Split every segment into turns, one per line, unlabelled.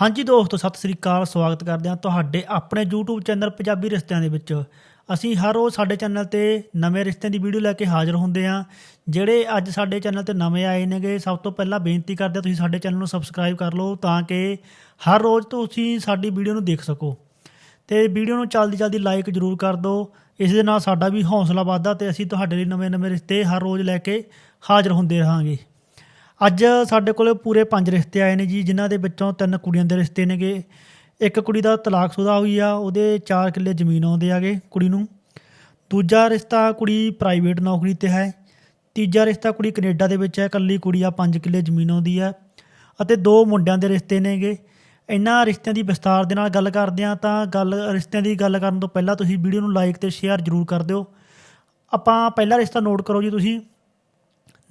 ਹਾਂਜੀ ਦੋਸਤੋ, ਸਤਿ ਸ੍ਰੀ ਅਕਾਲ, ਸਵਾਗਤ ਕਰਦੇ ਹਾਂ ਤੁਹਾਡੇ ਆਪਣੇ YouTube ਚੈਨਲ ਪੰਜਾਬੀ ਰਿਸ਼ਤਿਆਂ ਦੇ ਵਿੱਚ। ਅਸੀਂ ਹਰ ਰੋਜ਼ ਸਾਡੇ ਚੈਨਲ ਤੇ ਨਵੇਂ ਰਿਸ਼ਤਿਆਂ ਦੀ ਵੀਡੀਓ ਲੈ ਕੇ ਹਾਜ਼ਰ ਹੁੰਦੇ ਹਾਂ। ਜਿਹੜੇ ਅੱਜ ਸਾਡੇ ਚੈਨਲ ਤੇ ਨਵੇਂ ਆਏ ਨੇਗੇ, ਸਭ ਤੋਂ ਪਹਿਲਾਂ ਬੇਨਤੀ ਕਰਦੇ ਹਾਂ ਤੁਸੀਂ ਸਾਡੇ ਚੈਨਲ ਨੂੰ ਸਬਸਕ੍ਰਾਈਬ ਕਰ ਲਓ ਤਾਂ ਕਿ ਹਰ ਰੋਜ਼ ਤੁਸੀਂ ਸਾਡੀ ਵੀਡੀਓ ਨੂੰ ਦੇਖ ਸਕੋ। ਤੇ ਵੀਡੀਓ ਨੂੰ ਜਲਦੀ ਜਲਦੀ ਲਾਈਕ ਜਰੂਰ ਕਰ ਦਿਓ। ਇਸ ਦੇ ਨਾਲ ਸਾਡਾ ਵੀ ਹੌਸਲਾ ਵੱਧਦਾ ਤੇ ਅਸੀਂ ਤੁਹਾਡੇ ਲਈ ਨਵੇਂ ਨਵੇਂ ਰਿਸ਼ਤੇ ਹਰ ਰੋਜ਼ ਲੈ ਕੇ ਹਾਜ਼ਰ ਹੁੰਦੇ ਰਹਾਂਗੇ। ਅੱਜ ਸਾਡੇ ਕੋਲ ਪੂਰੇ ਪੰਜ ਰਿਸ਼ਤੇ ਆਏ ਨੇ ਜੀ, ਜਿਨ੍ਹਾਂ ਦੇ ਵਿੱਚੋਂ ਤਿੰਨ ਕੁੜੀਆਂ ਦੇ ਰਿਸ਼ਤੇ ਨੇਗੇ। ਇੱਕ ਕੁੜੀ ਦਾ ਤਲਾਕਸ਼ੁਦਾ ਹੋਈ ਆ, ਉਹਦੇ 4 ਕਿੱਲੇ ਜ਼ਮੀਨ ਆਉਂਦੇ ਆਗੇ ਕੁੜੀ ਨੂੰ। ਦੂਜਾ ਰਿਸ਼ਤਾ ਕੁੜੀ ਪ੍ਰਾਈਵੇਟ ਨੌਕਰੀ ਤੇ ਹੈ। ਤੀਜਾ ਰਿਸ਼ਤਾ ਕੁੜੀ ਕੈਨੇਡਾ ਦੇ ਵਿੱਚ ਹੈ, ਇਕੱਲੀ ਕੁੜੀ ਆ 5 ਕਿੱਲੇ ਜ਼ਮੀਨ ਆਉਂਦੀ ਹੈ ਅਤੇ ਦੋ ਮੁੰਡਿਆਂ ਦੇ ਰਿਸ਼ਤੇ ਨੇਗੇ। ਇਹਨਾਂ ਰਿਸ਼ਤਿਆਂ ਦੀ ਵਿਸਤਾਰ ਦੇ ਨਾਲ ਗੱਲ ਕਰਦੇ ਆ ਤਾਂ ਗੱਲ, ਰਿਸ਼ਤਿਆਂ ਦੀ ਗੱਲ ਕਰਨ ਤੋਂ ਪਹਿਲਾਂ ਤੁਸੀਂ ਵੀਡੀਓ ਨੂੰ ਲਾਈਕ ਤੇ ਸ਼ੇਅਰ ਜ਼ਰੂਰ ਕਰ ਦਿਓ। ਆਪਾਂ ਪਹਿਲਾ ਰਿਸ਼ਤਾ ਨੋਟ ਕਰੋ ਜੀ ਤੁਸੀਂ।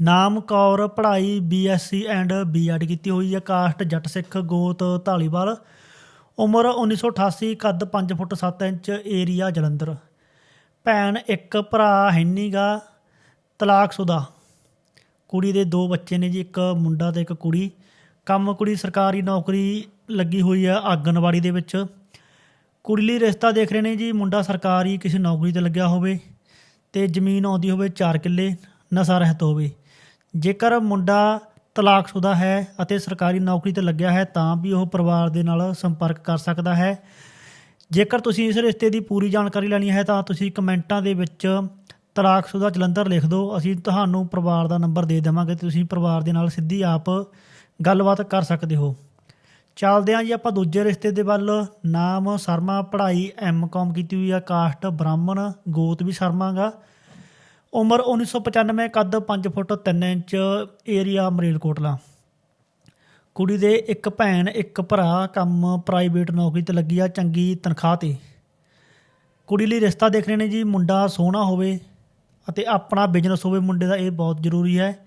ਨਾਮ ਕੌਰ, ਪੜ੍ਹਾਈ ਬੀਐਸਸੀ ਐਂਡ ਬੀਐਡ ਕੀਤੀ ਹੋਈ ਹੈ। ਕਾਸਟ ਜੱਟ ਸਿੱਖ ਗੋਤ ਢਾਲੀਵਾਲ ਉਮਰ 1988 ਕੱਦ 5 ਫੁੱਟ 7 ਇੰਚ, ਏਰੀਆ ਜਲੰਧਰ। ਭੈਣ ਇੱਕ, ਭਰਾ ਹੈਨੀਗਾ ਤਲਾਕਸ਼ੁਦਾ ਕੁੜੀ ਦੇ ਦੋ ਬੱਚੇ ਨੇ ਜੀ, ਇੱਕ ਮੁੰਡਾ ਤੇ ਇੱਕ ਕੁੜੀ। ਕੰਮ ਕੁੜੀ ਸਰਕਾਰੀ ਨੌਕਰੀ ਲੱਗੀ ਹੋਈ ਹੈ ਆਂਗਣਵਾੜੀ ਦੇ ਵਿੱਚ। ਕੁੜੀ ਲਈ ਰਿਸ਼ਤਾ ਦੇਖ ਰਹੇ ਨੇ ਜੀ, ਮੁੰਡਾ ਸਰਕਾਰੀ ਕਿਸੇ ਨੌਕਰੀ ਤੇ ਲੱਗਿਆ ਹੋਵੇ ਤੇ ਜ਼ਮੀਨ ਆਉਂਦੀ ਹੋਵੇ 4 ਕਿੱਲੇ, ਨਸ਼ਾ ਰਹਿਤ ਹੋਵੇ। ਜੇਕਰ ਮੁੰਡਾ ਤਲਾਕਸ਼ੁਦਾ ਹੈ ਅਤੇ ਸਰਕਾਰੀ ਨੌਕਰੀ ਤੇ ਲੱਗਿਆ ਹੈ, ਤਾਂ ਵੀ ਉਹ ਪਰਿਵਾਰ ਦੇ ਨਾਲ ਸੰਪਰਕ ਕਰ ਸਕਦਾ ਹੈ। ਜੇਕਰ ਤੁਸੀਂ ਇਸ ਰਿਸ਼ਤੇ ਦੀ ਪੂਰੀ ਜਾਣਕਾਰੀ ਲੈਣੀ ਹੈ, ਤਾਂ ਤੁਸੀਂ ਕਮੈਂਟਾਂ ਦੇ ਵਿੱਚ ਤਲਾਕਸ਼ੁਦਾ ਜਲੰਧਰ ਲਿਖ ਦਿਓ। ਅਸੀਂ ਤੁਹਾਨੂੰ ਪਰਿਵਾਰ ਦਾ ਨੰਬਰ ਦੇ ਦੇਵਾਂਗੇ ਤੁਸੀਂ ਪਰਿਵਾਰ ਦੇ ਨਾਲ ਸਿੱਧੀ ਆਪ ਗੱਲਬਾਤ ਕਰ ਸਕਦੇ ਹੋ। ਚੱਲਦੇ ਹਾਂ ਜੀ ਆਪਾਂ ਦੂਜੇ ਰਿਸ਼ਤੇ ਦੇ ਵੱਲ। ਨਾਮ ਸ਼ਰਮਾ, ਪੜ੍ਹਾਈ ਐਮਕਾਮ ਕੀਤੀ ਹੋਈ ਆ, ਕਾਸਟ ਬ੍ਰਾਹਮਣ, ਗੋਤ ਵੀ ਸ਼ਰਮਾ ਗਾ। ਉਮਰ 1995 ਕੱਦ 5 ਫੁੱਟ 3 ਇੰਚ ਏਰੀਆ ਮਰੇਲਕੋਟਲਾ। ਕੁੜੀ ਦੇ ਇੱਕ ਭੈਣ, ਇੱਕ ਭਰਾ, ਕੰਮ ਪ੍ਰਾਈਵੇਟ ਨੌਕਰੀ ਤੇ ਲੱਗੀ ਆ, ਚੰਗੀ ਤਨਖਾਹ ਤੇ। ਕੁੜੀ ਲਈ ਰਿਸ਼ਤਾ ਦੇਖ ਰਹੇ ਨੇ ਜੀ, ਮੁੰਡਾ ਸੋਹਣਾ ਹੋਵੇ ਅਤੇ ਆਪਣਾ ਬਿਜ਼ਨਸ ਹੋਵੇ, ਮੁੰਡੇ ਦਾ ਇਹ ਬਹੁਤ ਜ਼ਰੂਰੀ ਹੈ।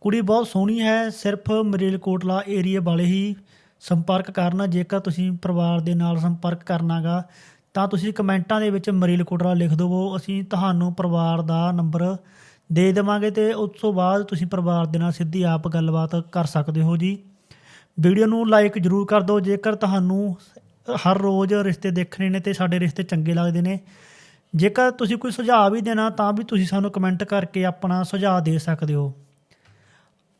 ਕੁੜੀ ਬਹੁਤ ਸੋਹਣੀ ਹੈ, ਸਿਰਫ ਮਰੇਲਕੋਟਲਾ ਏਰੀਆ ਵਾਲੇ ਹੀ ਸੰਪਰਕ ਕਰਨਾ, ਜੇਕਰ ਤੁਸੀਂ ਪਰਿਵਾਰ ਦੇ ਨਾਲ ਸੰਪਰਕ ਕਰਨਾਗਾ ਤਾਂ ਤੁਸੀਂ ਕਮੈਂਟਾਂ ਦੇ ਵਿੱਚ ਮਰੇਲਕੋਟਲਾ ਲਿਖ ਦਿਵੋ ਅਸੀਂ ਤੁਹਾਨੂੰ ਪਰਿਵਾਰ ਦਾ ਨੰਬਰ ਦੇ ਦੇਵਾਂਗੇ ਤੇ ਉਸ ਤੋਂ ਬਾਅਦ ਤੁਸੀਂ ਪਰਿਵਾਰ ਦੇ ਨਾਲ ਸਿੱਧੀ ਆਪ ਗੱਲਬਾਤ ਕਰ ਸਕਦੇ ਹੋ ਜੀ। ਵੀਡੀਓ ਨੂੰ ਲਾਈਕ ਜਰੂਰ ਕਰ ਦਿਓ। ਜੇਕਰ ਤੁਹਾਨੂੰ ਹਰ ਰੋਜ਼ ਰਿਸ਼ਤੇ ਦੇਖਣੇ ਨੇ ਤੇ ਸਾਡੇ ਰਿਸ਼ਤੇ ਚੰਗੇ ਲੱਗਦੇ ਨੇ, ਜੇਕਰ ਤੁਸੀਂ ਕੋਈ ਸੁਝਾਅ ਵੀ ਦੇਣਾ ਤਾਂ ਵੀ ਤੁਸੀਂ ਸਾਨੂੰ ਕਮੈਂਟ ਕਰਕੇ ਆਪਣਾ ਸੁਝਾਅ ਦੇ ਸਕਦੇ ਹੋ।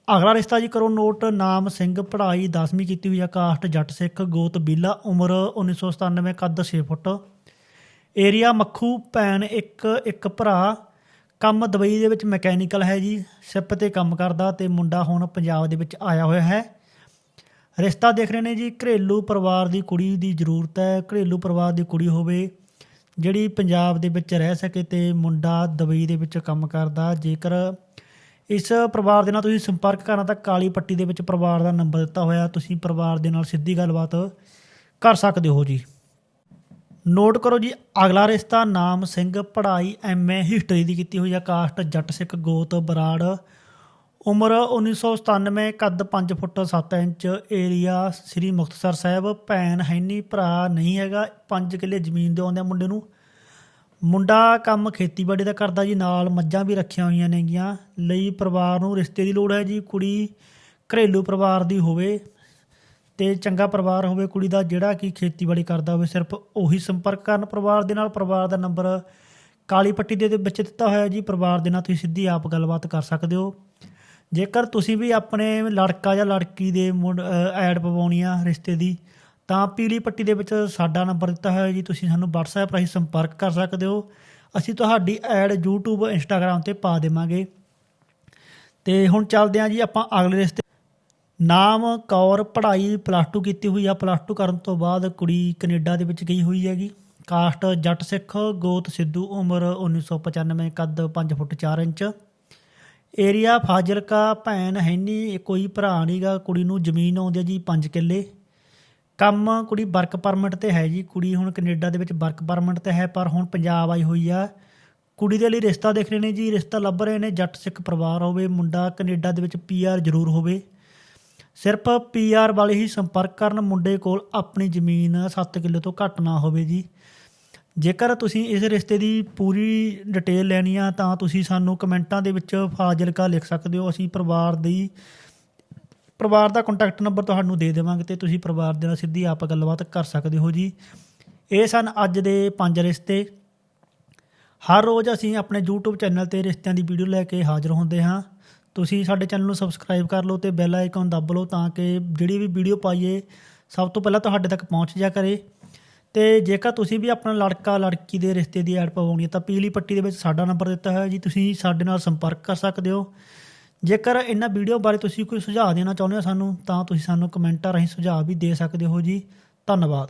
ਅਗਲਾ ਰਿਸ਼ਤਾ ਜੀ ਕਰੋ ਨੋਟ, ਨਾਮ, ਸਿੰਘ, ਪੜ੍ਹਾਈ 10ਵੀਂ ਕੀਤੀ ਹੋਈ ਆ ਕਾਸਟ, ਜੱਟ ਸਿੱਖ, ਗੋਤ, ਬੀਲਾ, ਉਮਰ 1997 ਕੱਦ 6 ਫੁੱਟ। ਏਰੀਆ, ਮੱਖੂ, ਭੈਣ, ਇੱਕ ਇੱਕ ਭਰਾ। ਕੰਮ ਦੁਬਈ ਦੇ ਵਿੱਚ ਮਕੈਨੀਕਲ ਹੈ ਜੀ, ਸ਼ਿਪ ਤੇ ਕੰਮ ਕਰਦਾ ਤੇ ਮੁੰਡਾ ਹੁਣ ਪੰਜਾਬ ਦੇ ਵਿੱਚ ਆਇਆ ਹੋਇਆ ਹੈ। ਰਿਸ਼ਤਾ ਦੇਖ ਰਹੇ ਨੇ ਜੀ, ਘਰੇਲੂ ਪਰਿਵਾਰ ਦੀ ਕੁੜੀ ਦੀ ਜ਼ਰੂਰਤ ਹੈ। ਘਰੇਲੂ ਪਰਿਵਾਰ ਦੀ ਕੁੜੀ ਹੋਵੇ, ਜਿਹੜੀ ਪੰਜਾਬ ਦੇ ਵਿੱਚ ਰਹਿ ਸਕੇ ਤੇ ਮੁੰਡਾ ਦੁਬਈ ਦੇ ਵਿੱਚ ਕੰਮ ਕਰਦਾ, ਜੇਕਰ ਇਸ ਪਰਿਵਾਰ ਦੇ ਨਾਲ ਤੁਸੀਂ ਸੰਪਰਕ ਕਰਨਾ ਤਾਂ ਕਾਲੀ ਪੱਟੀ ਦੇ ਵਿੱਚ ਪਰਿਵਾਰ ਦਾ ਨੰਬਰ ਦਿੱਤਾ ਹੋਇਆ, ਤੁਸੀਂ ਪਰਿਵਾਰ ਦੇ ਨਾਲ ਸਿੱਧੀ ਗੱਲਬਾਤ ਕਰ ਸਕਦੇ ਹੋ ਜੀ। ਨੋਟ ਕਰੋ ਜੀ, ਅਗਲਾ ਰਿਸ਼ਤਾ ਨਾਮ ਸਿੰਘ, ਪੜ੍ਹਾਈ ਐਮਏ ਹਿਸਟਰੀ ਦੀ ਕੀਤੀ ਹੋਈ ਆ ਕਾਸਟ ਜੱਟ ਸਿੱਖ ਗੋਤ ਬਰਾੜ। ਉਮਰ 1997 ਕੱਦ 5 foot 7 inch area Sri Muktsar Sahib. ਭੈਣ ਹੈਨੀ ਭਰਾ ਨਹੀਂ ਹੈਗਾ 5 ਕਿੱਲੇ ਜ਼ਮੀਨ ਦੇ ਆਉਂਦੇ ਮੁੰਡੇ ਨੂੰ। ਮੁੰਡਾ ਕੰਮ ਖੇਤੀਬਾੜੀ ਦਾ ਕਰਦਾ ਜੀ, ਨਾਲ ਮੱਝਾਂ ਵੀ ਰੱਖੀਆਂ ਹੋਈਆਂ ਨੇਗੀਆਂ। ਲਈ ਪਰਿਵਾਰ ਨੂੰ ਰਿਸ਼ਤੇ ਦੀ ਲੋੜ ਹੈ ਜੀ, ਕੁੜੀ ਘਰੇਲੂ ਪਰਿਵਾਰ ਦੀ ਹੋਵੇ ਤੇ ਚੰਗਾ ਪਰਿਵਾਰ ਹੋਵੇ, ਕੁੜੀ ਦਾ ਜਿਹੜਾ ਕਿ ਖੇਤੀਬਾੜੀ ਕਰਦਾ ਹੋਵੇ, ਸਿਰਫ ਉਹੀ ਸੰਪਰਕ ਕਰਨ ਪਰਿਵਾਰ ਦੇ ਨਾਲ। ਪਰਿਵਾਰ ਦਾ ਨੰਬਰ ਕਾਲੀ ਪੱਟੀ ਦੇ ਵਿੱਚ ਦਿੱਤਾ ਹੋਇਆ ਜੀ, ਪਰਿਵਾਰ ਦੇ ਨਾਲ ਤੁਸੀਂ ਸਿੱਧੀ ਆਪ ਗੱਲਬਾਤ ਕਰ ਸਕਦੇ ਹੋ। ਜੇਕਰ ਤੁਸੀਂ ਵੀ ਆਪਣੇ ਲੜਕਾ ਜਾਂ ਲੜਕੀ ਦੇ ਐਡ ਪਵਾਉਣੀ ਆ ਰਿਸ਼ਤੇ ਦੀ ਤਾਂ ਪੀਲੀ ਪੱਟੀ ਦੇ ਵਿੱਚ ਸਾਡਾ ਨੰਬਰ ਦਿੱਤਾ ਹੋਇਆ ਜੀ। ਤੁਸੀਂ ਸਾਨੂੰ WhatsApp ਰਾਹੀਂ ਸੰਪਰਕ ਕਰ ਸਕਦੇ ਹੋ। ਅਸੀਂ ਤੁਹਾਡੀ ਐਡ YouTube, Instagram ਤੇ ਪਾ ਦੇਵਾਂਗੇ। ਤੇ ਹੁਣ ਚੱਲਦੇ ਹਾਂ ਜੀ ਆਪਾਂ ਅਗਲੇ ਰਿਸ਼ਤੇ ਨਾਮ, ਕੌਰ, ਪੜ੍ਹਾਈ ਪਲੱਸ 2 ਕੀਤੀ ਹੋਈ ਆ। ਪਲੱਸ 2 ਕਰਨ ਤੋਂ ਬਾਅਦ ਕੁੜੀ ਕੈਨੇਡਾ ਦੇ ਵਿੱਚ ਗਈ ਹੋਈ ਹੈਗੀ। ਕਾਸਟ, ਜੱਟ ਸਿੱਖ, ਗੋਤ ਸਿੱਧੂ, ਉਮਰ 1995 ਕੱਦ 5 ਫੁੱਟ 4 ਇੰਚ। ਏਰੀਆ ਫਾਜ਼ਿਲਕਾ, ਭੈਣ, ਹੈਨੀ, ਕੋਈ ਭਰਾ ਨਹੀਂਗਾ ਕੁੜੀ ਨੂੰ ਜ਼ਮੀਨ ਆਉਂਦੀ ਆ ਜੀ 5 ਕਿੱਲੇ। ਕੰਮ ਕੁੜੀ ਵਰਕ ਪਰਮਿਟ ਤੇ ਹੈ ਜੀ। ਕੁੜੀ ਹੁਣ ਕੈਨੇਡਾ ਦੇ ਵਿੱਚ ਵਰਕ ਪਰਮਿਟ ਤੇ ਹੈ, ਪਰ ਹੁਣ ਪੰਜਾਬ ਆਈ ਹੋਈ ਆ। ਕੁੜੀ ਦੇ ਲਈ ਰਿਸ਼ਤਾ ਦੇਖ ਰਹੇ ਨੇ ਜੀ, ਰਿਸ਼ਤਾ ਲੱਭ ਰਹੇ ਨੇ, ਜੱਟ ਸਿੱਖ ਪਰਿਵਾਰ ਹੋਵੇ, ਮੁੰਡਾ ਕੈਨੇਡਾ ਦੇ ਵਿੱਚ ਪੀਆਰ ਜ਼ਰੂਰ ਹੋਵੇ। ਸਿਰਫ ਪੀਆਰ ਵਾਲੇ ਹੀ ਸੰਪਰਕ ਕਰਨ ਮੁੰਡੇ ਕੋਲ ਆਪਣੀ ਜ਼ਮੀਨ 7 ਕਿੱਲੇ ਤੋਂ ਘੱਟ ਨਾ ਹੋਵੇ ਜੀ। ਜੇਕਰ ਤੁਸੀਂ ਇਸ ਰਿਸ਼ਤੇ ਦੀ ਪੂਰੀ ਡਿਟੇਲ ਲੈਣੀ ਆ, ਤਾਂ ਤੁਸੀਂ ਸਾਨੂੰ ਕਮੈਂਟਾਂ ਦੇ ਵਿੱਚ ਫਾਜ਼ਿਲਕਾ ਲਿਖ ਸਕਦੇ ਹੋ। ਅਸੀਂ ਪਰਿਵਾਰ ਦੀ ਪਰਿਵਾਰ ਦਾ ਕੰਟੈਕਟ ਨੰਬਰ ਤੁਹਾਨੂੰ ਦੇ ਦੇਵਾਂਗੇ ਤੇ ਤੁਸੀਂ ਪਰਿਵਾਰ ਦੇ ਨਾਲ ਸਿੱਧੀ ਆਪ ਗੱਲਬਾਤ ਕਰ ਸਕਦੇ ਹੋ ਜੀ। ਇਹ ਸਨ ਅੱਜ ਦੇ ਪੰਜ ਰਿਸ਼ਤੇ। ਹਰ ਰੋਜ਼ ਅਸੀਂ ਆਪਣੇ YouTube ਚੈਨਲ ਤੇ ਰਿਸ਼ਤਿਆਂ ਦੀ ਵੀਡੀਓ ਲੈ ਕੇ ਹਾਜ਼ਰ ਹੁੰਦੇ ਹਾਂ। ਤੁਸੀਂ ਸਾਡੇ ਚੈਨਲ ਨੂੰ ਸਬਸਕ੍ਰਾਈਬ ਕਰ ਲਓ ਤੇ ਬੈਲ ਆਈਕਨ ਦੱਬ ਲਓ ਤਾਂ ਕਿ ਜਿਹੜੀ ਵੀ ਵੀਡੀਓ ਪਾਈਏ, ਸਭ ਤੋਂ ਪਹਿਲਾਂ ਤੁਹਾਡੇ ਤੱਕ ਪਹੁੰਚ ਜਾ ਕਰੇ। ਤੇ ਜੇਕਰ ਤੁਸੀਂ ਵੀ ਆਪਣਾ ਲੜਕਾ, ਲੜਕੀ ਦੇ ਰਿਸ਼ਤੇ ਦੀ ਐਡ ਪਵਾਉਣੀ ਹੈ ਤਾਂ ਪੀਲੀ ਪੱਟੀ ਦੇ ਵਿੱਚ ਸਾਡਾ ਨੰਬਰ ਦਿੱਤਾ ਹੋਇਆ ਜੀ। ਤੁਸੀਂ ਸਾਡੇ ਨਾਲ ਸੰਪਰਕ ਕਰ ਸਕਦੇ ਹੋ। ਜੇਕਰ ਇਹਨਾਂ ਵੀਡੀਓ ਬਾਰੇ ਤੁਸੀਂ ਕੋਈ ਸੁਝਾਅ ਦੇਣਾ ਚਾਹੁੰਦੇ ਹੋ ਸਾਨੂੰ, ਤਾਂ ਤੁਸੀਂ ਸਾਨੂੰ ਕਮੈਂਟਾਂ ਰਾਹੀਂ ਸੁਝਾਅ ਵੀ ਦੇ ਸਕਦੇ ਹੋ ਜੀ। ਧੰਨਵਾਦ।